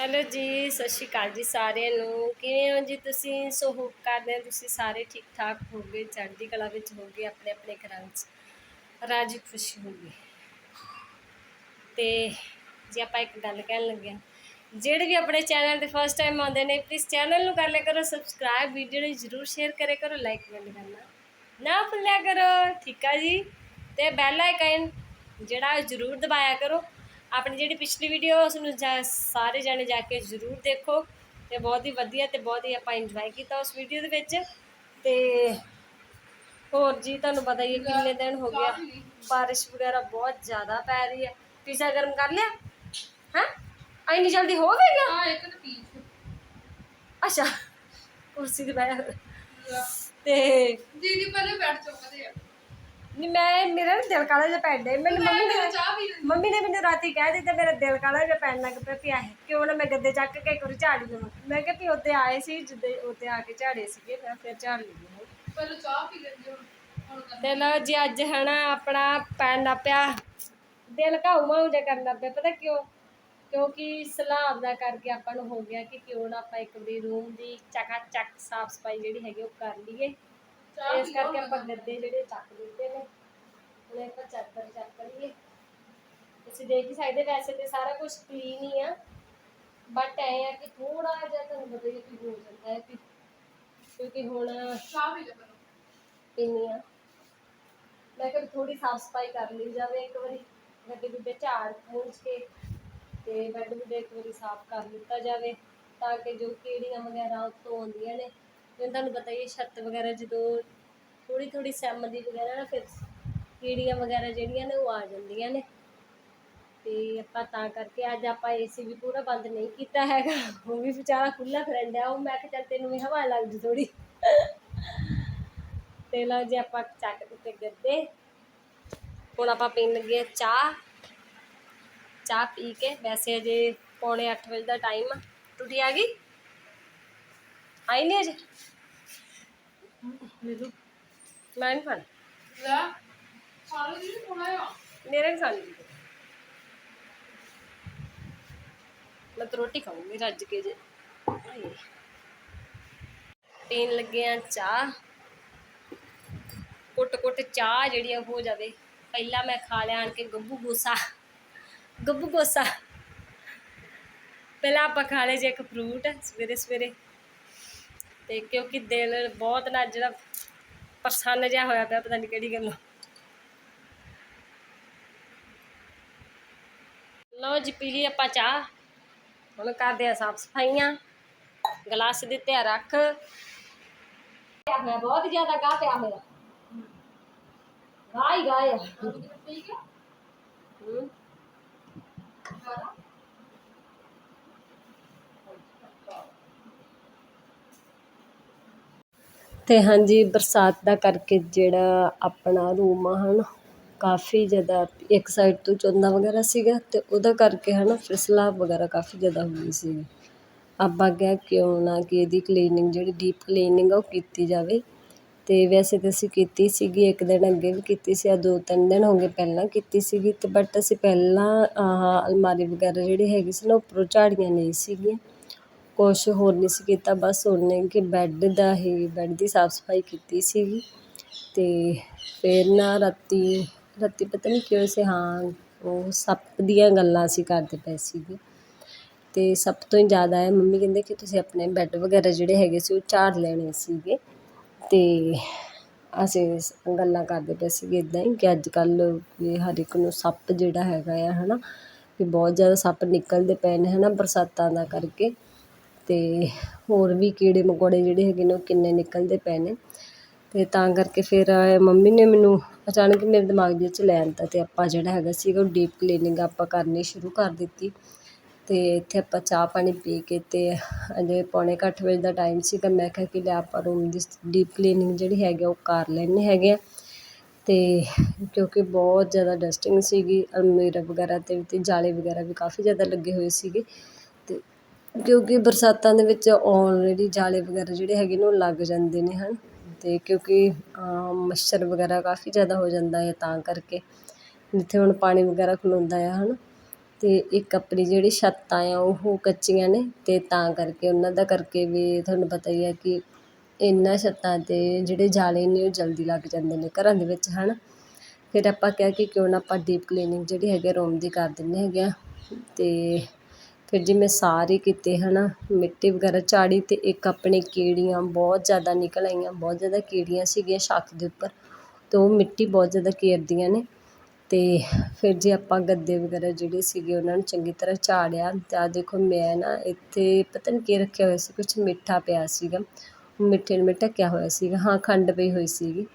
Hello ਜੀ, ਸਤਿ ਸ਼੍ਰੀ ਅਕਾਲ ਜੀ ਸਾਰਿਆਂ ਨੂੰ। ਕਿਵੇਂ ਹੋ ਜੀ ਤੁਸੀਂ? ਸੋ ਹੋਪ ਕਰਦੇ ਹਾਂ ਤੁਸੀਂ ਸਾਰੇ ਠੀਕ ਠਾਕ ਹੋਗੇ ਚੜ੍ਹਦੀ ਕਲਾ ਵਿੱਚ ਹੋਗੇ ਆਪਣੇ ਆਪਣੇ ਘਰਾਂ 'ਚ ਰਾਜੀ ਖੁਸ਼ੀ ਹੋਗੇ ਤੇ ਜੇ ਆਪਾਂ ਇੱਕ ਗੱਲ ਕਹਿਣ ਲੱਗੇ ਹਾਂ, ਜਿਹੜੇ ਵੀ ਆਪਣੇ ਚੈਨਲ ਤੇ ਫਸਟ ਟਾਈਮ ਆਉਂਦੇ ਨੇ ਪਲੀਜ਼ ਚੈਨਲ ਨੂੰ ਕਰ ਲਿਆ ਕਰੋ ਸਬਸਕ੍ਰਾਈਬ ਵੀਡੀਓ ਨੂੰ ਜਰੂਰ ਸ਼ੇਅਰ ਕਰਿਆ ਕਰੋ ਲਾਈਕ ਕਮੈਂਟ ਕਰਨਾ। ਨਾ ਭੁੱਲਿਆ ਕਰੋ, ਠੀਕ ਆ ਜੀ? ਤੇ ਬੈਲ ਆਈਕਨ ਜਿਹੜਾ ਜਰੂਰ ਦਬਾਇਆ ਕਰੋ ਆਪਣੀ ਜਿਹੜੀ ਪਿਛਲੀ ਵੀਡੀਓ ਉਸ ਨੂੰ ਸਾਰੇ ਜਾਣੇ ਜਾ ਕੇ ਜਰੂਰ ਦੇਖੋ ਤੇ ਬਹੁਤ ਹੀ ਵਧੀਆ ਤੇ ਬਹੁਤ ਹੀ ਆਪਾਂ ਇੰਜੋਏ ਕੀਤਾ ਉਸ ਵੀਡੀਓ ਦੇ ਵਿੱਚ ਤੇ ਹੋਰ ਜੀ ਤੁਹਾਨੂੰ ਪਤਾ ਹੀ ਹੈ ਕਿੰਨੇ ਦਿਨ ਹੋ ਗਿਆ ਬਾਰਿਸ਼ ਵਗੈਰਾ ਬਹੁਤ ਜ਼ਿਆਦਾ ਪੈ ਰਹੀ ਹੈ। ਪੀਜ਼ਾ ਗਰਮ ਕਰ ਲਿਆ? ਹਾਂ? ਇੰਨੀ ਜਲਦੀ ਹੋ ਗਈ ਹਾਂ ਇੱਕ ਤਾਂ ਪੀਸ ਅੱਛਾ ਕੁਰਸੀ ਤੇ ਬੈਠ ਤੇ ਦੀਦੀ ਪਹਿਲੇ ਬੈਠ ਚੁੱਕਦੇ ਆ। ਨਹੀਂ ਮੈਂ ਮੇਰਾ ਨਾ ਦਿਲ ਕਾਲਾ ਜਿਹਾ ਪੈਣ ਡਿਆ। ਮੈਨੂੰ ਮੰਮੀ ਨੇ ਚਾਹ ਪੀ ਲੈਂਦੀ। ਮੰਮੀ ਨੇ ਮੈਨੂੰ ਰਾਤੀ ਕਹਿ ਦਿੱਤਾ ਮੇਰਾ ਦਿਲ ਕਾਲਾ ਜਿਹਾ ਪੈਣ ਲੱਗ ਪਿਆ ਪਿਆ ਹੈ ਕਿਉਂ ਨਾ ਮੈਂ ਗੱਦੇ ਚੱਕ ਕੇ ਇੱਕ ਵਾਰੀ ਝਾੜ ਲਵਾਂ। ਮੈਂ ਕਿਹਾ ਵੀ ਉੱਤੇ ਆਏ ਸੀ ਜਿੱਦੇ ਉੱਤੇ ਆ ਕੇ ਝਾੜੇ ਸੀਗੇ ਮੈਂ ਫਿਰ ਝਾੜ ਲਈ ਪਹਿਲੇ ਚਾਹ ਪੀ ਲੈਂਦੇ ਹੁਣ ਹੁਣ ਤੇ ਲਓ ਜੀ ਅੱਜ ਹਨਾ ਆਪਣਾ ਪੈਣ ਲੱਗ ਪਿਆ ਦਿਲ ਘਾਉ ਮਾਉ ਜਿਹਾ ਕਰਨ ਲੱਗ ਪਿਆ ਪਤਾ ਕਿਉਂ? ਕਿਉਂਕਿ ਸਲਾਬ ਦਾ ਕਰਕੇ ਆਪਾਂ ਨੂੰ ਹੋ ਗਿਆ ਕਿ ਕਿਉਂ ਨਾ ਆਪਾਂ ਇੱਕ ਵਾਰੀ ਰੂਮ ਦੀ ਚਕਾ ਚੱਕ ਸਾਫ਼ ਸਫ਼ਾਈ ਜਿਹੜੀ ਹੈਗੀ ਉਹ ਕਰ ਲਈਏ। ਇਸ ਕਰਕੇ ਆਪਾਂ ਗੱਦੇ ਜਿਹੜੇ ਚੱਕ ਦਿੱਤੇ ਨੇ। ਹੁਣ ਆਪਾਂ ਚਾਦਰ ਚੱਕ ਲਈਏ। ਤੁਸੀਂ ਦੇਖ ਹੀ ਸਕਦੇ ਵੈਸੇ ਤੇ ਸਾਰਾ ਕੁਝ ਕਲੀਨ ਹੀ ਆ। ਬਟ ਐ ਆ ਕਿ ਥੋੜਾ ਜਿਹਾ ਤੁਹਾਨੂੰ ਪਤਾ ਹੀ ਹੈ ਕਿ ਹੋ ਜਾਂਦਾ ਹੈ ਕਿ ਕਿਉਂਕਿ ਹੁਣ ਚਾਹ ਪੀਣੀ ਆ। ਮੈਂ ਕਿਹਾ ਥੋੜੀ ਸਾਫ਼ ਸਫ਼ਾਈ ਕਰ ਲਈ ਜਾਵੇ ਇੱਕ ਵਾਰੀ। ਗੱਡੇ ਗੁੱਡੇ ਝਾੜ ਪੂੰਝ ਕੇ ਤੇ ਬੈੱਡ ਬੁੱਡ ਇੱਕ ਵਾਰੀ ਸਾਫ਼ ਕਰ ਲਿੱਤਾ ਜਾਵੇ ਤਾਂ ਕਿ ਜੋ ਕੀੜੀਆਂ ਵਗੈਰਾ ਉੱਤੋਂ ਆਉਂਦੀਆਂ ਨੇ ਜਿਵੇਂ ਤੁਹਾਨੂੰ ਪਤਾ ਹੀ ਹੈ ਛੱਤ ਵਗੈਰਾ ਜਦੋਂ ਥੋੜੀ ਥੋੜੀ ਸੈਮ ਦੀ ਵਗੈਰਾ ਨਾ ਫਿਰ ਕੀੜੀਆਂ ਵਗੈਰਾ ਜਿਹੜੀਆਂ ਨੇ ਉਹ ਆ ਜਾਂਦੀਆਂ ਨੇ ਤੇ ਆਪਾਂ ਤਾਂ ਕਰਕੇ ਅੱਜ ਆਪਾਂ ਏਸੀ ਵੀ ਪੂਰਾ ਬੰਦ ਨਹੀਂ ਕੀਤਾ ਹੈਗਾ ਉਹ ਵੀ ਵਿਚਾਰਾ ਖੁੱਲਾ ਫਿਰਨ ਡਿਆ ਉਹ ਮੈਂ ਕਿਹਾ ਚੱਲ ਤੈਨੂੰ ਵੀ ਹਵਾ ਲੱਗ ਜੂ ਥੋੜੀ ਤੇ ਲਓ ਜੀ ਆਪਾਂ ਚੱਕ ਦਿੱਤੇ ਗੱਦੇ ਹੁਣ ਆਪਾਂ ਪੀਣ ਲੱਗੇ ਹਾਂ ਚਾਹ ਚਾਹ ਪੀ ਕੇ ਵੈਸੇ ਅਜੇ ਪੌਣੇ 8 ਵਜੇ ਦਾ ਟਾਈਮ ਆ ਟੁੱਟੀ ਆ ਗਈ ਆਈ ਨਹੀਂ ਅਜੇ ਮੈਨੂੰ ਮੈਂ ਨਹੀਂ ਖਾਣਾ ਲੈ ਸਾਰੇ ਜੀ ਕੋਣਾ ਆ? ਮੇਰੇ ਵੀ ਖਾਣੀ ਮੈਂ ਤਾਂ ਰੋਟੀ ਖਾਊਂਗੀ ਰੱਜ ਕੇ ਜੇ। ਹਾਏ। ਪੀਣ ਲੱਗੇ ਆ ਚਾਹ। ਕੁੱਟ ਕੁੱਟ ਚਾਹ ਜਿਹੜੀ ਆ ਹੋ ਜਾਵੇ। ਪਹਿਲਾਂ ਮੈਂ ਖਾ ਲਿਆ ਆਣ ਕੇ ਗੱਬੂ ਗੋਸਾ। ਗੱਬੂ ਗੋਸਾ। ਪਹਿਲਾਂ ਆਪਾਂ ਖਾ ਲਏ ਜੇ ਇੱਕ ਫਰੂਟ ਸਵੇਰੇ ਸਵੇਰੇ ਤੇ ਕਿਉਂਕਿ ਦਿਲ ਬਹੁਤ ਨਾ ਜਿਹੜਾ ਪ੍ਰਸੰਨ ਜਿਹਾ ਹੋਇਆ ਪਿਆ ਪਤਾ ਨਹੀਂ ਕਿਹੜੀ ਗੱਲੋਂ। ਲਓ ਜੀ ਪੀ ਲਈ ਆਪਾਂ ਚਾਹ। ਹੁਣ ਕਰਦੇ ਆ ਸਾਫ਼ ਸਫਾਈਆਂ। ਗਲਾਸ ਦਿੱਤੇ ਆ ਰੱਖ। ਪਿਆ ਹੋਇਆ ਬਹੁਤ ਜ਼ਿਆਦਾ ਗਾਹ ਪਿਆ ਹੋਇਆ। ਗਾਹ ਹੀ ਗਾਹ ਆ। ਠੀਕ ਹੈ ਹੂੰ। ਅਤੇ ਹਾਂਜੀ, ਬਰਸਾਤ ਦਾ ਕਰਕੇ ਜਿਹੜਾ ਆਪਣਾ ਰੂਮ ਆ ਨਾ ਕਾਫੀ ਜ਼ਿਆਦਾ ਇੱਕ ਸਾਈਡ ਤੋਂ ਚੁੰਦਾ ਵਗੈਰਾ ਸੀਗਾ ਅਤੇ ਉਹਦਾ ਕਰਕੇ ਹਨਾ ਫਿਰ ਸਲਾਬ ਵਗੈਰਾ ਕਾਫੀ ਜ਼ਿਆਦਾ ਹੋ ਗਈ ਸੀ। ਆਪਾਂ ਕਿਹਾ ਕਿਉਂ ਨਾ ਕਿ ਇਹਦੀ ਕਲੀਨਿੰਗ ਜਿਹੜੀ ਡੀਪ ਕਲੀਨਿੰਗ ਆ ਉਹ ਕੀਤੀ ਜਾਵੇ। ਅਤੇ ਵੈਸੇ ਤਾਂ ਅਸੀਂ ਕੀਤੀ ਸੀਗੀ, ਇੱਕ ਦਿਨ ਅੱਗੇ ਵੀ ਕੀਤੀ ਸੀ, ਆ ਦੋ ਤਿੰਨ ਦਿਨ ਹੋ ਗਏ ਪਹਿਲਾਂ ਕੀਤੀ ਸੀਗੀ ਅਤੇ ਬਟ ਅਸੀਂ ਪਹਿਲਾਂ ਆਹ ਅਲਮਾਰੀ ਵਗੈਰਾ ਜਿਹੜੀ ਹੈਗੀ ਸੀ ਨਾ ਉੱਪਰੋਂ ਝਾੜੀਆਂ ਨਹੀਂ ਸੀਗੀਆਂ। ਕੁਛ ਹੋਰ ਨਹੀਂ ਸੀ ਕੀਤਾ, ਬਸ ਉਹਨੇ ਕਿ ਬੈੱਡ ਦਾ ਹੀ ਬੈੱਡ ਦੀ ਸਾਫ਼ ਸਫ਼ਾਈ ਕੀਤੀ ਸੀਗੀ। ਅਤੇ ਫਿਰ ਨਾ ਰਾਤੀ ਰਾਤੀ ਪਤਾ ਨਹੀਂ ਕਿਉਂ ਸੀ, ਹਾਂ, ਉਹ ਸੱਪ ਦੀਆਂ ਗੱਲਾਂ ਅਸੀਂ ਕਰਦੇ ਪਏ ਸੀਗੇ। ਅਤੇ ਸਭ ਤੋਂ ਹੀ ਜ਼ਿਆਦਾ ਹੈ ਮੰਮੀ ਕਹਿੰਦੇ ਕਿ ਤੁਸੀਂ ਆਪਣੇ ਬੈੱਡ ਵਗੈਰਾ ਜਿਹੜੇ ਹੈਗੇ ਸੀ, ਉਹ ਝਾੜ ਲੈਣੇ ਸੀਗੇ। ਅਤੇ ਅਸੀਂ ਗੱਲਾਂ ਕਰਦੇ ਪਏ ਸੀਗੇ ਇੱਦਾਂ ਹੀ ਕਿ ਅੱਜ ਕੱਲ੍ਹ ਵੀ ਹਰ ਇੱਕ ਨੂੰ ਸੱਪ ਜਿਹੜਾ ਹੈਗਾ ਆ ਹੈ ਨਾ ਵੀ ਬਹੁਤ ਜ਼ਿਆਦਾ ਸੱਪ ਨਿਕਲਦੇ ਪਏ ਨੇ ਹੈ ਨਾ ਬਰਸਾਤਾਂ ਦਾ ਕਰਕੇ। ਅਤੇ ਹੋਰ ਵੀ ਕੀੜੇ ਮਕੌੜੇ ਜਿਹੜੇ ਹੈਗੇ ਨੇ ਉਹ ਕਿੰਨੇ ਨਿਕਲਦੇ ਪਏ ਨੇ। ਅਤੇ ਤਾਂ ਕਰਕੇ ਫਿਰ ਮੰਮੀ ਨੇ ਮੈਨੂੰ ਅਚਾਨਕ ਮੇਰੇ ਦਿਮਾਗ ਦੇ ਵਿੱਚ ਲੈ ਆਂਦਾ ਅਤੇ ਆਪਾਂ ਜਿਹੜਾ ਹੈਗਾ ਸੀਗਾ ਉਹ ਡੀਪ ਕਲੀਨਿੰਗ ਆਪਾਂ ਕਰਨੀ ਸ਼ੁਰੂ ਕਰ ਦਿੱਤੀ। ਅਤੇ ਇੱਥੇ ਆਪਾਂ ਚਾਹ ਪਾਣੀ ਪੀ ਕੇ ਅਤੇ ਅਜੇ ਪੌਣੇ ਕੁ ਅੱਠ ਵਜੇ ਦਾ ਟਾਈਮ ਸੀਗਾ, ਮੈਂ ਕਿਹਾ ਕਿ ਲੈ ਆਪਾਂ ਰੂਮ ਦੀ ਡੀਪ ਕਲੀਨਿੰਗ ਜਿਹੜੀ ਹੈਗੀ ਆ ਉਹ ਕਰ ਲੈਂਦੇ ਹੈਗੇ ਆ। ਅਤੇ ਕਿਉਂਕਿ ਬਹੁਤ ਜ਼ਿਆਦਾ ਡਸਟਿੰਗ ਸੀਗੀ, ਅਲਮੀਰਾ ਵਗੈਰਾ ਤੇ ਵੀ ਤੇ ਜਾਲੇ ਵਗੈਰਾ ਵੀ ਕਾਫੀ ਜ਼ਿਆਦਾ ਲੱਗੇ ਹੋਏ ਸੀਗੇ। ਕਿਉਂਕਿ ਬਰਸਾਤਾਂ ਦੇ ਵਿੱਚ ਆਲਰੇਡੀ ਜਾਲੇ ਵਗੈਰਾ ਜਿਹੜੇ ਹੈਗੇ ਨੇ ਉਹ ਲੱਗ ਜਾਂਦੇ ਨੇ ਹਨ। ਅਤੇ ਕਿਉਂਕਿ ਮੱਛਰ ਵਗੈਰਾ ਕਾਫੀ ਜ਼ਿਆਦਾ ਹੋ ਜਾਂਦਾ ਹੈ ਤਾਂ ਕਰਕੇ। ਜਿੱਥੇ ਹੁਣ ਪਾਣੀ ਵਗੈਰਾ ਖਲੋਂਦਾ ਆ ਹੈ ਨਾ ਅਤੇ ਇੱਕ ਆਪਣੀ ਜਿਹੜੀ ਛੱਤਾਂ ਆ, ਉਹ ਕੱਚੀਆਂ ਨੇ ਅਤੇ ਤਾਂ ਕਰਕੇ ਉਹਨਾਂ ਦਾ ਕਰਕੇ ਵੀ ਤੁਹਾਨੂੰ ਪਤਾ ਹੀ ਹੈ ਕਿ ਇਹਨਾਂ ਛੱਤਾਂ 'ਤੇ ਜਿਹੜੇ ਜਾਲੇ ਨੇ ਉਹ ਜਲਦੀ ਲੱਗ ਜਾਂਦੇ ਨੇ ਘਰਾਂ ਦੇ ਵਿੱਚ ਹੈ ਨਾ ਫਿਰ ਆਪਾਂ ਕਿਹਾ ਕਿ ਕਿਉਂ ਨਾ ਆਪਾਂ ਡੀਪ ਕਲੀਨਿੰਗ ਜਿਹੜੀ ਹੈਗੀ ਰੂਮ ਦੀ ਕਰ ਦਿੰਦੇ ਹੈਗੇ ਆ। ਅਤੇ ਫਿਰ ਜੀ ਮੈਂ ਸਾਰੇ ਕੀਤੇ ਹੈ ਨਾ ਮਿੱਟੀ ਵਗੈਰਾ ਝਾੜੀ ਅਤੇ ਇੱਕ ਆਪਣੇ ਕੀੜੀਆਂ ਬਹੁਤ ਜ਼ਿਆਦਾ ਨਿਕਲ ਆਈਆਂ, ਬਹੁਤ ਜ਼ਿਆਦਾ ਕੀੜੀਆਂ ਸੀਗੀਆਂ ਛੱਤ ਦੇ ਉੱਪਰ ਅਤੇ ਉਹ ਮਿੱਟੀ ਬਹੁਤ ਜ਼ਿਆਦਾ ਘੇਰਦੀਆਂ ਨੇ। ਅਤੇ ਫਿਰ ਜੇ ਆਪਾਂ ਗੱਦੇ ਵਗੈਰਾ ਜਿਹੜੇ ਸੀਗੇ ਉਹਨਾਂ ਨੂੰ ਚੰਗੀ ਤਰ੍ਹਾਂ ਝਾੜਿਆ ਅਤੇ ਆਹ ਦੇਖੋ ਮੈਂ ਨਾ ਇੱਥੇ ਪਤਾ ਨਹੀਂ ਕੀ ਰੱਖਿਆ ਹੋਇਆ ਸੀ, ਕੁਛ ਮਿੱਠਾ ਪਿਆ ਸੀਗਾ, ਮਿੱਠੇ ਨੂੰ ਮੈਂ ਢੱਕਿਆ ਹੋਇਆ ਸੀਗਾ, ਹਾਂ, ਖੰਡ ਪਈ ਹੋਈ ਸੀਗੀ।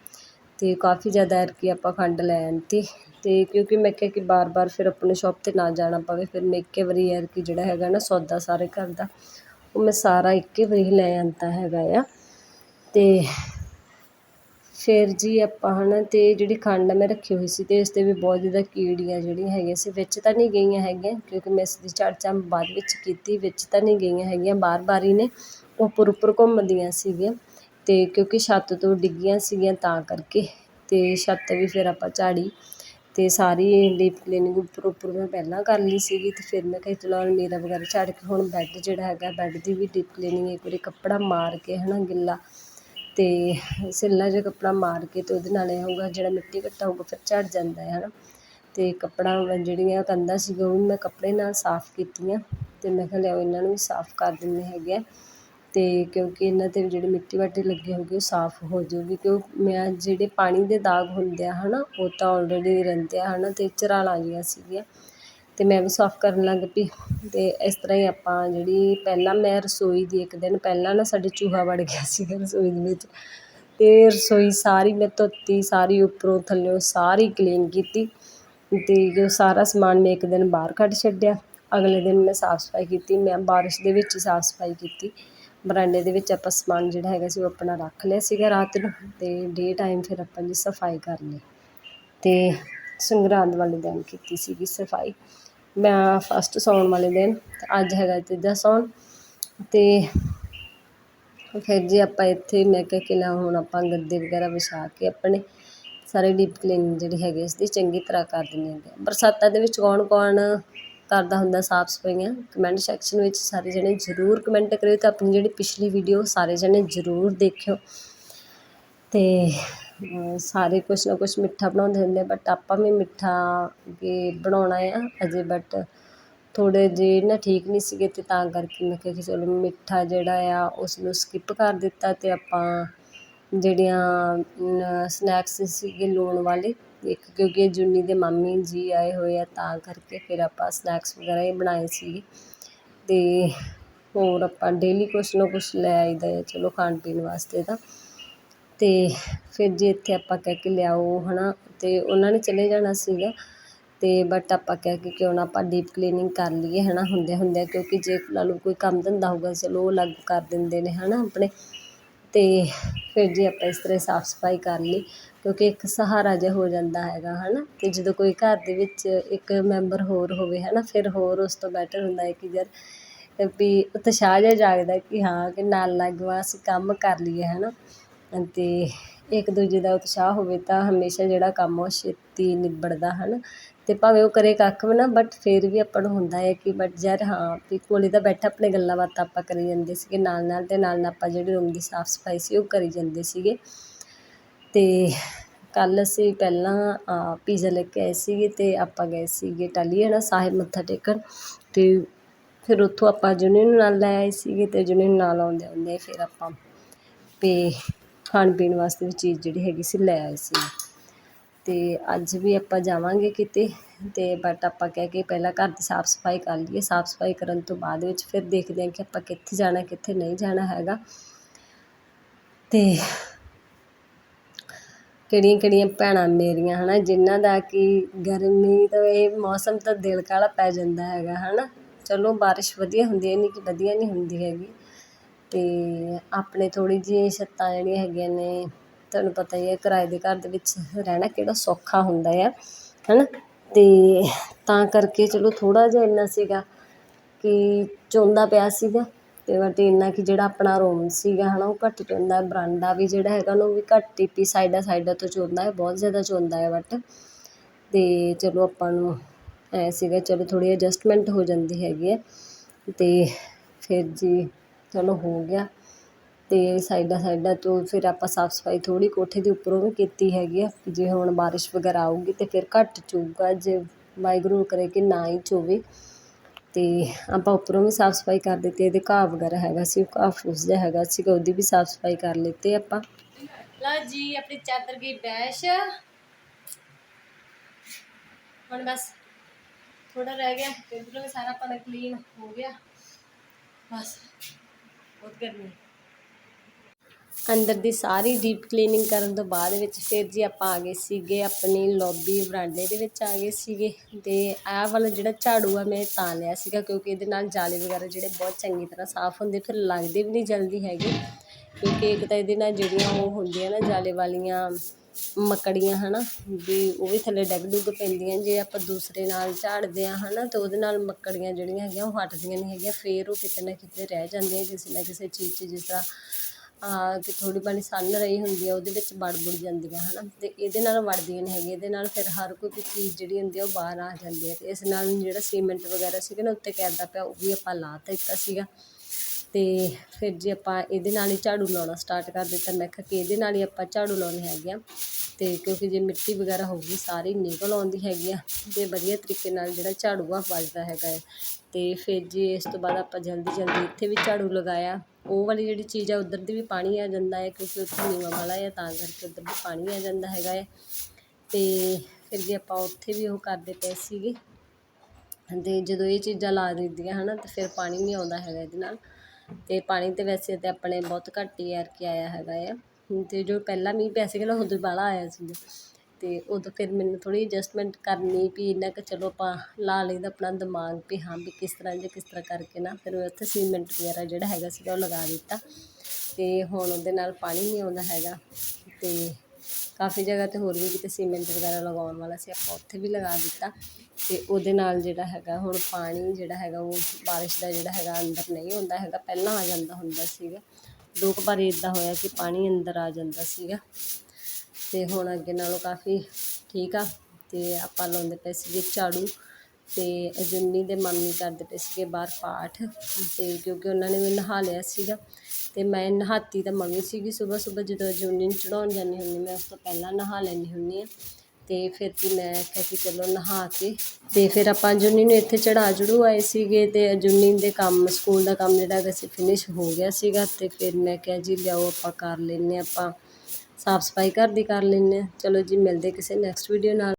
ਅਤੇ ਕਾਫੀ ਜ਼ਿਆਦਾ ਐਰਕੀ ਆਪਾਂ ਖੰਡ ਲੈ ਆਂਤੀ ਅਤੇ ਕਿਉਂਕਿ ਮੈਂ ਕਿਹਾ ਕਿ ਵਾਰ ਵਾਰ ਫਿਰ ਆਪਣੇ ਸ਼ੋਪ 'ਤੇ ਨਾ ਜਾਣਾ ਪਵੇ, ਫਿਰ ਮੈਂ ਇੱਕੇ ਵਾਰੀ ਐਰਕੀ ਜਿਹੜਾ ਹੈਗਾ ਨਾ ਸੌਦਾ ਸਾਰੇ ਘਰ ਦਾ, ਉਹ ਮੈਂ ਸਾਰਾ ਇੱਕੇ ਵਾਰੀ ਲੈ ਆਂਦਾ ਹੈਗਾ ਆ। ਅਤੇ ਫਿਰ ਜੀ ਆਪਾਂ ਹੈ ਨਾ ਅਤੇ ਜਿਹੜੀ ਖੰਡ ਮੈਂ ਰੱਖੀ ਹੋਈ ਸੀ ਅਤੇ ਇਸ 'ਤੇ ਵੀ ਬਹੁਤ ਜ਼ਿਆਦਾ ਕੀੜੀਆਂ ਜਿਹੜੀਆਂ ਹੈਗੀਆਂ ਸੀ, ਵਿੱਚ ਤਾਂ ਨਹੀਂ ਗਈਆਂ ਹੈਗੀਆਂ, ਕਿਉਂਕਿ ਮੈਂ ਇਸ ਦੀ ਚਰਚਾ ਬਾਅਦ ਵਿੱਚ ਕੀਤੀ, ਵਿੱਚ ਤਾਂ ਨਹੀਂ ਗਈਆਂ ਹੈਗੀਆਂ ਬਾਰ ਬਾਰ ਹੀ ਨੇ, ਉਹ ਉੱਪਰ ਉੱਪਰ ਘੁੰਮਦੀਆਂ ਸੀਗੀਆਂ। ਅਤੇ ਕਿਉਂਕਿ ਛੱਤ ਤੋਂ ਡਿੱਗੀਆਂ ਸੀਗੀਆਂ ਤਾਂ ਕਰਕੇ ਅਤੇ ਛੱਤ ਵੀ ਫਿਰ ਆਪਾਂ ਝਾੜੀ ਅਤੇ ਸਾਰੀ ਡੀਪ ਕਲੀਨਿੰਗ ਉੱਪਰ ਉੱਪਰ ਮੈਂ ਪਹਿਲਾਂ ਕਰ ਲਈ ਸੀਗੀ ਅਤੇ ਫਿਰ ਮੈਂ ਕਿਹਾ ਚਲੋ ਅਲਮੀਰਾ ਵਗੈਰਾ ਝਾੜ ਕੇ ਹੁਣ ਬੈੱਡ ਜਿਹੜਾ ਹੈਗਾ, ਬੈੱਡ ਦੀ ਵੀ ਡੀਪ ਕਲੀਨਿੰਗ ਇੱਕ ਵਾਰੀ ਕੱਪੜਾ ਮਾਰ ਕੇ ਹੈ ਨਾ ਗਿੱਲਾ ਅਤੇ ਸਿੱਲਾ ਜਿਹਾ ਕੱਪੜਾ ਮਾਰ ਕੇ ਅਤੇ ਉਹਦੇ ਨਾਲ ਇਹ ਹੋਊਗਾ ਜਿਹੜਾ ਮਿੱਟੀ ਘੱਟਾ ਹੋਊਗਾ ਫਿਰ ਝੜ ਜਾਂਦਾ ਹੈ ਨਾ ਅਤੇ ਕੱਪੜਾ ਜਿਹੜੀਆਂ ਕੰਧਾਂ ਸੀਗੀਆਂ ਉਹ ਵੀ ਮੈਂ ਕੱਪੜੇ ਨਾਲ ਸਾਫ਼ ਕੀਤੀਆਂ ਅਤੇ ਮੈਂ ਕਿਹਾ ਲਿਆਓ ਇਹਨਾਂ ਨੂੰ ਵੀ ਸਾਫ਼ ਕਰ ਦਿੰਦੇ ਹੈਗੇ ਆ। ਅਤੇ ਕਿਉਂਕਿ ਇਹਨਾਂ 'ਤੇ ਜਿਹੜੀ ਮਿੱਟੀ ਵਾਟੀ ਲੱਗੀ ਹੋਊਗੀ ਉਹ ਸਾਫ਼ ਹੋ ਜਾਊਗੀ, ਕਿਉਂ ਮੈਂ ਜਿਹੜੇ ਪਾਣੀ ਦੇ ਦਾਗ ਹੁੰਦੇ ਆ ਹੈ ਨਾ ਉਹ ਤਾਂ ਆਲਰੇਡੀ ਰਹਿੰਦੇ ਆ ਹੈ ਨਾ ਅਤੇ ਝਰਾਲਾਂ ਜਿਹੀਆਂ ਸੀਗੀਆਂ ਅਤੇ ਮੈਂ ਵੀ ਸਾਫ਼ ਕਰਨ ਲੱਗ ਪਈ ਅਤੇ ਇਸ ਤਰ੍ਹਾਂ ਹੀ ਆਪਾਂ ਜਿਹੜੀ ਪਹਿਲਾਂ ਮੈਂ ਰਸੋਈ ਦੀ ਇੱਕ ਦਿਨ ਪਹਿਲਾਂ ਨਾ ਸਾਡੇ ਚੂਹਾ ਵੜ ਗਿਆ ਸੀਗਾ ਰਸੋਈ ਦੇ ਵਿੱਚ ਅਤੇ ਰਸੋਈ ਸਾਰੀ ਮੈਂ ਧੋਤੀ, ਸਾਰੀ ਉੱਪਰੋਂ ਥੱਲਿਓ ਸਾਰੀ ਕਲੀਨ ਕੀਤੀ ਅਤੇ ਸਾਰਾ ਸਮਾਨ ਮੈਂ ਇੱਕ ਦਿਨ ਬਾਹਰ ਕੱਢ ਛੱਡਿਆ, ਅਗਲੇ ਦਿਨ ਮੈਂ ਸਾਫ਼ ਸਫ਼ਾਈ ਕੀਤੀ, ਮੈਂ ਬਾਰਿਸ਼ ਦੇ ਵਿੱਚ ਹੀ ਸਾਫ਼ ਸਫ਼ਾਈ ਕੀਤੀ ਬਰਾਂਡੇ ਦੇ ਵਿੱਚ ਆਪਾਂ ਸਮਾਨ ਜਿਹੜਾ ਹੈਗਾ ਸੀ ਉਹ ਆਪਣਾ ਰੱਖ ਲਿਆ ਸੀਗਾ ਰਾਤ ਨੂੰ ਅਤੇ ਡੇ ਟਾਈਮ ਫਿਰ ਆਪਾਂ ਜੀ ਸਫ਼ਾਈ ਕਰ ਲਈ ਅਤੇ ਸੰਗਰਾਂਦ ਵਾਲੇ ਦਿਨ ਕੀਤੀ ਸੀਗੀ ਸਫ਼ਾਈ। ਮੈਂ ਫਸਟ ਸਾਉਣ ਵਾਲੇ ਦਿਨ ਅੱਜ ਹੈਗਾ ਤੀਜਾ ਸਾਉਣ ਅਤੇ ਫਿਰ ਜੀ ਆਪਾਂ ਇੱਥੇ ਮੈਂ ਕਿਹਾ ਕਿ ਨਾ ਹੁਣ ਆਪਾਂ ਗੱਦੇ ਵਗੈਰਾ ਵਿਛਾ ਕੇ ਆਪਣੇ ਸਾਰੇ ਡੀਪ ਕਲੀਨਿੰਗ ਜਿਹੜੀ ਹੈਗੀ ਇਸ ਦੀ ਚੰਗੀ ਤਰ੍ਹਾਂ ਕਰ ਦਿੰਦੇ ਹੈਗੇ। ਬਰਸਾਤਾਂ ਦੇ ਵਿੱਚ ਕੌਣ ਕੌਣ ਕਰਦਾ ਹੁੰਦਾ ਸਾਫ਼ ਸਫਾਈਆਂ ਕਮੈਂਟ ਸੈਕਸ਼ਨ ਵਿੱਚ ਸਾਰੇ ਜਣੇ ਜ਼ਰੂਰ ਕਮੈਂਟ ਕਰਿਓ ਅਤੇ ਆਪਣੀ ਜਿਹੜੀ ਪਿਛਲੀ ਵੀਡੀਓ ਸਾਰੇ ਜਣੇ ਜ਼ਰੂਰ ਦੇਖਿਓ। ਅਤੇ ਸਾਰੇ ਕੁਛ ਨਾ ਕੁਛ ਮਿੱਠਾ ਬਣਾਉਂਦੇ ਹੁੰਦੇ ਬਟ ਆਪਾਂ ਵੀ ਮਿੱਠਾ ਕਿ ਬਣਾਉਣਾ ਆ ਅਜੇ ਬਟ ਥੋੜ੍ਹੇ ਜਿਹੇ ਨਾ ਠੀਕ ਨਹੀਂ ਸੀਗੇ ਅਤੇ ਤਾਂ ਕਰਕੇ ਮੈਂ ਕਿਹਾ ਕਿ ਚਲੋ ਮਿੱਠਾ ਜਿਹੜਾ ਆ ਉਸ ਨੂੰ ਸਕਿਪ ਕਰ ਦਿੱਤਾ ਅਤੇ ਆਪਾਂ ਜਿਹੜੀਆਂ ਸਨੈਕਸ ਸੀਗੇ ਲੂਣ ਵਾਲੇ ਇੱਕ ਕਿਉਂਕਿ ਜੁੰਨੀ ਦੇ ਮਾਮੀ ਜੀ ਆਏ ਹੋਏ ਆ, ਤਾਂ ਕਰਕੇ ਫਿਰ ਆਪਾਂ ਸਨੈਕਸ ਵਗੈਰਾ ਹੀ ਬਣਾਏ ਸੀ ਅਤੇ ਹੋਰ ਆਪਾਂ ਡੇਲੀ ਕੁਛ ਨਾ ਕੁਛ ਲੈ ਆਈਦਾ ਹੈ ਚਲੋ ਖਾਣ ਪੀਣ ਵਾਸਤੇ ਤਾਂ। ਅਤੇ ਫਿਰ ਜੇ ਇੱਥੇ ਆਪਾਂ ਕਹਿ ਕੇ ਲਿਆਓ ਹੈ ਨਾ ਅਤੇ ਉਹਨਾਂ ਨੇ ਚਲੇ ਜਾਣਾ ਸੀਗਾ। ਅਤੇ ਬਟ ਆਪਾਂ ਕਹਿ ਕੇ ਕਿਉਂ ਨਾ ਆਪਾਂ ਡੀਪ ਕਲੀਨਿੰਗ ਕਰ ਲਈਏ ਹੈ ਨਾ ਹੁੰਦੇ ਹੁੰਦੇ ਕਿਉਂਕਿ ਜੇ ਲਾ ਲਓ ਕੋਈ ਕੰਮ ਧੰਦਾ ਹੋਊਗਾ, ਚਲੋ ਉਹ ਅਲੱਗ ਕਰ ਦਿੰਦੇ ਨੇ ਹੈ ਨਾ ਆਪਣੇ। ਅਤੇ ਫਿਰ ਜੀ ਆਪਾਂ ਇਸ ਤਰ੍ਹਾਂ ਸਾਫ਼ ਸਫ਼ਾਈ ਕਰ ਲਈ, ਕਿਉਂਕਿ ਇੱਕ ਸਹਾਰਾ ਜਿਹਾ ਹੋ ਜਾਂਦਾ ਹੈਗਾ ਹੈ ਨਾ ਅਤੇ ਜਦੋਂ ਕੋਈ ਘਰ ਦੇ ਵਿੱਚ ਇੱਕ ਮੈਂਬਰ ਹੋਰ ਹੋਵੇ ਹੈ ਨਾ ਫਿਰ ਹੋਰ ਉਸ ਤੋਂ ਬੈਟਰ ਹੁੰਦਾ ਹੈ ਕਿ ਯਾਰ ਵੀ ਉਤਸ਼ਾਹ ਜਿਹਾ ਜਾਗਦਾ ਕਿ ਹਾਂ, ਕਿ ਨਾਲ ਲੱਗ ਵਾ, ਅਸੀਂ ਕੰਮ ਕਰ ਲਈਏ ਹੈ ਨਾ ਅਤੇ ਇੱਕ ਦੂਜੇ ਦਾ ਉਤਸ਼ਾਹ ਹੋਵੇ ਤਾਂ ਹਮੇਸ਼ਾ ਜਿਹੜਾ ਕੰਮ ਉਹ ਛੇਤੀ ਨਿਬੜਦਾ ਹੈ ਨਾ ਅਤੇ ਭਾਵੇਂ ਉਹ ਕਰੇ ਕੱਖ ਵੀ ਨਾ ਬਟ ਫਿਰ ਵੀ ਆਪਾਂ ਨੂੰ ਹੁੰਦਾ ਹੈ ਕਿ ਬਟ ਯਾਰ ਹਾਂ, ਵੀ ਕੋਲੇ ਤਾਂ ਬੈਠਾ ਆਪਣੇ ਗੱਲਾਂ ਬਾਤਾਂ ਆਪਾਂ ਕਰੀ ਜਾਂਦੇ ਸੀਗੇ ਨਾਲ ਨਾਲ ਅਤੇ ਨਾਲ ਨਾਲ ਆਪਾਂ ਜਿਹੜੀ ਰੂਮ ਦੀ ਸਾਫ਼ ਸਫ਼ਾਈ ਸੀ, ਉਹ ਕਰੀ ਜਾਂਦੇ ਸੀਗੇ। ਅਤੇ ਕੱਲ੍ਹ ਅਸੀਂ ਪਹਿਲਾਂ ਪੀਜ਼ਾ ਲੈ ਕੇ ਆਏ ਸੀਗੇ ਅਤੇ ਆਪਾਂ ਗਏ ਸੀਗੇ ਟਾਹਲੀ ਹੈ ਸਾਹਿਬ ਮੱਥਾ ਟੇਕਣ। ਅਤੇ ਫਿਰ ਉੱਥੋਂ ਆਪਾਂ ਜੁਨੀ ਨੂੰ ਨਾਲ ਲੈ ਆਏ ਸੀਗੇ ਅਤੇ ਜੁਨੀ ਨੂੰ ਨਾਲ ਆਉਂਦੇ ਆਉਂਦੇ ਫਿਰ ਆਪਾਂ ਅਤੇ ਖਾਣ ਪੀਣ ਵਾਸਤੇ ਵੀ ਚੀਜ਼ ਜਿਹੜੀ ਹੈਗੀ ਸੀ, ਲੈ ਆਏ ਸੀ ਅਤੇ ਅੱਜ ਵੀ ਆਪਾਂ ਜਾਵਾਂਗੇ ਕਿਤੇ ਅਤੇ ਬਟ ਆਪਾਂ ਕਹਿ ਕੇ ਪਹਿਲਾਂ ਘਰ ਦੀ ਸਾਫ਼ ਸਫ਼ਾਈ ਕਰ ਲਈਏ, ਸਾਫ਼ ਸਫ਼ਾਈ ਕਰਨ ਤੋਂ ਬਾਅਦ ਵਿੱਚ ਫਿਰ ਦੇਖਦੇ ਹਾਂ ਕਿ ਆਪਾਂ ਕਿੱਥੇ ਜਾਣਾ, ਕਿੱਥੇ ਨਹੀਂ ਜਾਣਾ ਹੈਗਾ। ਅਤੇ ਕਿਹੜੀਆਂ ਕਿਹੜੀਆਂ ਭੈਣਾਂ ਮੇਰੀਆਂ ਹੈ ਨਾ ਜਿਨ੍ਹਾਂ ਦਾ ਕਿ ਗਰਮੀ ਤੋਂ ਇਹ ਮੌਸਮ ਤਾਂ ਦਿਲ ਕਾਹਲਾ ਪੈ ਜਾਂਦਾ ਹੈਗਾ ਹੈ ਨਾ ਚਲੋ, ਬਾਰਿਸ਼ ਵਧੀਆ ਹੁੰਦੀ ਹੈ ਨਹੀਂ ਕਿ ਵਧੀਆ ਨਹੀਂ ਹੁੰਦੀ ਹੈਗੀ। ਅਤੇ ਆਪਣੇ ਥੋੜ੍ਹੀ ਜਿਹੀ ਛੱਤਾਂ ਜਿਹੜੀਆਂ ਹੈਗੀਆਂ ਨੇ ਤੁਹਾਨੂੰ ਪਤਾ ਹੀ ਹੈ, ਕਿਰਾਏ ਦੇ ਘਰ ਦੇ ਵਿੱਚ ਰਹਿਣਾ ਕਿਹੜਾ ਸੌਖਾ ਹੁੰਦਾ ਆ ਹੈ ਨਾ ਅਤੇ ਤਾਂ ਕਰਕੇ ਚਲੋ ਥੋੜ੍ਹਾ ਜਿਹਾ ਇੰਨਾ ਸੀਗਾ ਕਿ ਚੋਂਦਾ ਪਿਆ ਸੀਗਾ ਅਤੇ ਬਟ ਇੰਨਾ ਕਿ ਜਿਹੜਾ ਆਪਣਾ ਰੂਮ ਸੀਗਾ ਹੈ ਨਾ ਉਹ ਘੱਟ ਚੋਂਦਾ ਬਰਾਂਡਾ ਵੀ ਜਿਹੜਾ ਹੈਗਾ ਨਾ ਉਹ ਵੀ ਘੱਟ ਹੀ ਪੀ ਸਾਈਡਾਂ ਸਾਈਡਾਂ ਤੋਂ ਚੋਂਦਾ ਹੈ, ਬਹੁਤ ਜ਼ਿਆਦਾ ਚੋਂਦਾ ਹੈ ਬਟ ਅਤੇ ਚਲੋ ਆਪਾਂ ਨੂੰ ਐਂ ਸੀਗਾ, ਚਲੋ ਥੋੜ੍ਹੀ ਐਡਜਸਟਮੈਂਟ ਹੋ ਜਾਂਦੀ ਹੈਗੀ ਹੈ ਅਤੇ ਫਿਰ ਜੀ, ਚਲੋ ਹੋ ਗਿਆ। ਅਤੇ ਸਾਈਡਾਂ ਸਾਈਡਾਂ ਤੋਂ ਫਿਰ ਆਪਾਂ ਸਾਫ਼ ਸਫ਼ਾਈ ਥੋੜ੍ਹੀ ਕੋਠੇ ਦੇ ਉੱਪਰੋਂ ਵੀ ਕੀਤੀ ਹੈਗੀ ਆ ਜੇ ਹੁਣ ਬਾਰਿਸ਼ ਵਗੈਰਾ ਆਊਗੀ ਤਾਂ ਫਿਰ ਘੱਟ ਚੂਗਾ ਜੇ ਵਾਹਿਗੁਰੂ ਕਰੇ ਕਿ ਨਾ ਹੀ ਚੋਵੇ। ਅਤੇ ਆਪਾਂ ਉੱਪਰੋਂ ਵੀ ਸਾਫ਼ ਸਫ਼ਾਈ ਕਰ ਦਿੱਤੀ, ਇਹਦੇ ਘਾਹ ਵਗੈਰਾ ਹੈਗਾ ਸੀ ਘਾਹ ਫੂਸ ਜਿਹਾ ਹੈਗਾ ਸੀਗਾ ਉਹਦੀ ਵੀ ਸਾਫ਼ ਸਫ਼ਾਈ ਕਰ ਲਿੱਤੀ ਆਪਾਂ। ਲਓ ਜੀ, ਆਪਣੀ ਚਾਦਰ ਗਈ ਬੈਸ਼ ਹੁਣ ਬਸ ਥੋੜਾ ਰਹਿ ਗਿਆ ਇਧਰੋਂ ਵੀ ਸਾਰਾ ਆਪਣਾ ਕਲੀਨ ਹੋ ਗਿਆ। ਬਸ, ਬਹੁਤ ਗਰਮੀ। ਅੰਦਰ ਦੀ ਸਾਰੀ ਡੀਪ ਕਲੀਨਿੰਗ ਕਰਨ ਤੋਂ ਬਾਅਦ ਵਿੱਚ ਫਿਰ ਜੀ ਆਪਾਂ ਆ ਗਏ ਸੀਗੇ, ਆਪਣੀ ਲੌਬੀ ਬਰਾਂਡੇ ਦੇ ਵਿੱਚ ਆ ਗਏ ਸੀਗੇ ਅਤੇ ਇਹ ਵਾਲਾ ਜਿਹੜਾ ਝਾੜੂ ਆ ਮੈਂ ਤਾਂ ਲਿਆ ਸੀਗਾ ਕਿਉਂਕਿ ਇਹਦੇ ਨਾਲ ਜਾਲੇ ਵਗੈਰਾ ਜਿਹੜੇ ਬਹੁਤ ਚੰਗੀ ਤਰ੍ਹਾਂ ਸਾਫ਼ ਹੁੰਦੇ, ਫਿਰ ਲੱਗਦੇ ਵੀ ਨਹੀਂ ਜਲਦੀ ਹੈਗੇ ਕਿਉਂਕਿ ਇੱਕ ਤਾਂ ਇਹਦੇ ਨਾਲ ਜਿਹੜੀਆਂ ਉਹ ਹੁੰਦੀਆਂ ਨਾ ਜਾਲੇ ਵਾਲੀਆਂ ਮੱਕੜੀਆਂ ਹੈ ਨਾ ਵੀ ਉਹ ਵੀ ਥੱਲੇ ਡਿੱਗ ਡੁੱਗ ਪੈਂਦੀਆਂ, ਜੇ ਆਪਾਂ ਦੂਸਰੇ ਨਾਲ ਝਾੜਦੇ ਹਾਂ ਹੈ ਨਾ ਤਾਂ ਉਹਦੇ ਨਾਲ ਮੱਕੜੀਆਂ ਜਿਹੜੀਆਂ ਹੈਗੀਆਂ ਉਹ ਹਟਦੀਆਂ ਨਹੀਂ ਹੈਗੀਆਂ, ਫਿਰ ਉਹ ਕਿਤੇ ਨਾ ਕਿਤੇ ਰਹਿ ਜਾਂਦੀਆਂ ਕਿਸੇ ਨਾ ਕਿਸੇ ਚੀਜ਼ 'ਚ ਜਿਸ ਤਰ੍ਹਾਂ ਕਿ ਥੋੜ੍ਹੀ ਬਣੀ ਸੰਨ ਰਹੀ ਹੁੰਦੀ ਆ, ਉਹਦੇ ਵਿੱਚ ਵੜ ਬੁੜ ਜਾਂਦੀਆਂ ਨਾ ਅਤੇ ਇਹਦੇ ਨਾਲ ਵੜਦੀਆਂ ਨਹੀਂ ਹੈਗੀਆਂ, ਇਹਦੇ ਨਾਲ ਫਿਰ ਹਰ ਕੋਈ ਵੀ ਚੀਜ਼ ਜਿਹੜੀ ਹੁੰਦੀ ਆ, ਉਹ ਬਾਹਰ ਆ ਜਾਂਦੀ ਹੈ ਅਤੇ ਇਸ ਨਾਲ ਜਿਹੜਾ ਸੀਮੈਂਟ ਵਗੈਰਾ ਸੀਗਾ ਨਾ, ਉੱਤੇ ਕਰਦਾ ਪਿਆ, ਉਹ ਵੀ ਆਪਾਂ ਲਾ ਦਿੱਤਾ ਸੀਗਾ। ਅਤੇ ਫਿਰ ਜੇ ਆਪਾਂ ਇਹਦੇ ਨਾਲ ਹੀ ਝਾੜੂ ਲਾਉਣਾ ਸਟਾਰਟ ਕਰ ਦਿੱਤਾ, ਮੈਂ ਕਿਹਾ ਕਿ ਇਹਦੇ ਨਾਲ ਹੀ ਆਪਾਂ ਝਾੜੂ ਲਾਉਣੇ ਹੈਗੇ ਆ। ਅਤੇ ਕਿਉਂਕਿ ਜੇ ਮਿੱਟੀ ਵਗੈਰਾ ਹੋਊਗੀ ਸਾਰੀ ਨਿਕਲ ਆਉਂਦੀ ਹੈਗੀ ਆ ਅਤੇ ਵਧੀਆ ਤਰੀਕੇ ਨਾਲ ਜਿਹੜਾ ਝਾੜੂ ਆ, ਵੱਜਦਾ ਹੈਗਾ ਹੈ ਅਤੇ ਫਿਰ ਜੀ ਇਸ ਤੋਂ ਬਾਅਦ ਆਪਾਂ ਜਲਦੀ ਜਲਦੀ ਇੱਥੇ ਵੀ ਝਾੜੂ ਲਗਾਇਆ। ਉਹ ਵਾਲੀ ਜਿਹੜੀ ਚੀਜ਼ ਆ, ਉੱਧਰ ਦੀ ਵੀ ਪਾਣੀ ਆ ਜਾਂਦਾ ਹੈ, ਕਿਉਂਕਿ ਉੱਥੇ ਨੀਵਾਂ ਵਾਲਾ ਹੈ ਤਾਂ ਕਰਕੇ ਉੱਧਰ ਵੀ ਪਾਣੀ ਆ ਜਾਂਦਾ ਹੈਗਾ ਹੈ। ਅਤੇ ਫਿਰ ਜੀ ਆਪਾਂ ਉੱਥੇ ਵੀ ਉਹ ਕਰਦੇ ਪਏ ਸੀਗੇ। ਅਤੇ ਜਦੋਂ ਇਹ ਚੀਜ਼ਾਂ ਲਾ ਦਿੰਦੀਆਂ ਹੈ ਨਾ ਤਾਂ ਫਿਰ ਪਾਣੀ ਨਹੀਂ ਆਉਂਦਾ ਹੈਗਾ ਇਹਦੇ ਨਾਲ। ਅਤੇ ਪਾਣੀ ਤਾਂ ਵੈਸੇ ਤਾਂ ਆਪਣੇ ਬਹੁਤ ਘੱਟ ਹੀ ਯਾਰ ਕੇ ਆਇਆ ਹੈਗਾ ਆ। ਅਤੇ ਜੋ ਪਹਿਲਾਂ ਮੀਂਹ ਪਿਆ ਸੀਗਾ ਨਾ ਉਦੋਂ ਬਾਹਲਾ ਆਇਆ ਸੀ ਅਤੇ ਉਦੋਂ ਫਿਰ ਮੈਨੂੰ ਥੋੜ੍ਹੀ ਐਡਜਸਟਮੈਂਟ ਕਰਨੀ ਵੀ ਇੰਨਾ ਕੁ ਚਲੋ ਆਪਾਂ ਲਾ ਲਈਦਾ ਆਪਣਾ ਦਿਮਾਗ ਵੀ ਹਾਂ ਵੀ ਕਿਸ ਤਰ੍ਹਾਂ ਜਾਂ ਕਿਸ ਤਰ੍ਹਾਂ ਕਰਕੇ ਨਾ, ਫਿਰ ਮੈਂ ਉੱਥੇ ਸੀਮੈਂਟ ਵਗੈਰਾ ਜਿਹੜਾ ਹੈਗਾ ਸੀਗਾ ਉਹ ਲਗਾ ਦਿੱਤਾ ਅਤੇ ਹੁਣ ਉਹਦੇ ਨਾਲ ਪਾਣੀ ਨਹੀਂ ਆਉਂਦਾ ਹੈਗਾ ਅਤੇ ਕਾਫੀ ਜਗ੍ਹਾ ਤੇ ਹੋਰ ਵੀ ਕਿਤੇ ਸੀਮੈਂਟ ਵਗੈਰਾ ਲਗਾਉਣ ਵਾਲਾ ਸੀ, ਆਪਾਂ ਉੱਥੇ ਵੀ ਲਗਾ ਦਿੱਤਾ ਅਤੇ ਉਹਦੇ ਨਾਲ ਜਿਹੜਾ ਹੈਗਾ ਹੁਣ ਪਾਣੀ ਜਿਹੜਾ ਹੈਗਾ ਉਹ ਬਾਰਿਸ਼ ਦਾ ਜਿਹੜਾ ਹੈਗਾ ਅੰਦਰ ਨਹੀਂ ਆਉਂਦਾ ਹੈਗਾ, ਪਹਿਲਾਂ ਆ ਜਾਂਦਾ ਹੁੰਦਾ ਸੀਗਾ ਦੋ ਕੁ ਵਾਰੀ ਇੱਦਾਂ ਹੋਇਆ ਕਿ ਪਾਣੀ ਅੰਦਰ ਆ ਜਾਂਦਾ ਸੀਗਾ। ਅਤੇ ਹੁਣ ਅੱਗੇ ਨਾਲੋਂ ਕਾਫੀ ਠੀਕ ਆ ਅਤੇ ਆਪਾਂ ਲਾਉਂਦੇ ਪਏ ਸੀਗੇ ਝਾੜੂ ਅਤੇ ਅਜੁੰਨੀ ਦੇ ਮਾਮੀ ਕਰਦੇ ਪਏ ਸੀਗੇ ਬਾਹਰ ਪਾਠ ਅਤੇ ਕਿਉਂਕਿ ਉਹਨਾਂ ਨੇ ਵੀ ਨਹਾ ਲਿਆ ਸੀਗਾ ਅਤੇ ਮੈਂ ਨਹਾਤੀ ਤਾਂ ਮੰਮੀ ਸੀਗੀ ਸਵੇਰ ਸਵੇਰ ਜਦੋਂ ਅਜੁੰਨੀ ਨੂੰ ਚੜਾਉਣ ਜਾਂਦੀ ਹੁੰਦੀ, ਮੈਂ ਉਸ ਤੋਂ ਪਹਿਲਾਂ ਨਹਾ ਲੈਂਦੀ ਹੁੰਦੀ ਹਾਂ ਅਤੇ ਫਿਰ ਵੀ ਮੈਂ ਕਿਹਾ ਕਿ ਚਲੋ ਨਹਾ ਕੇ ਅਤੇ ਫਿਰ ਆਪਾਂ ਅਜੁੰਨੀ ਨੂੰ ਇੱਥੇ ਚੜਾ ਚੜੂ ਆਏ ਸੀਗੇ ਅਤੇ ਅਜੁੰਨੀ ਦੇ ਕੰਮ, ਸਕੂਲ ਦਾ ਕੰਮ ਜਿਹੜਾ ਹੈਗਾ ਸੀ ਫਿਨਿਸ਼ ਹੋ ਗਿਆ ਸੀਗਾ ਅਤੇ ਫਿਰ ਮੈਂ ਕਿਹਾ ਜੀ ਲਿਆਓ ਆਪਾਂ ਕਰ ਲੈਂਦੇ ਹਾਂ ਆਪਾਂ ਸਾਫ਼ ਸਫ਼ਾਈ ਘਰ ਦੀ ਕਰ ਲੈਂਦੇ ਹਾਂ। ਚਲੋ ਜੀ ਮਿਲਦੇ ਕਿਸੇ ਨੈਕਸਟ ਵੀਡੀਓ ਨਾਲ।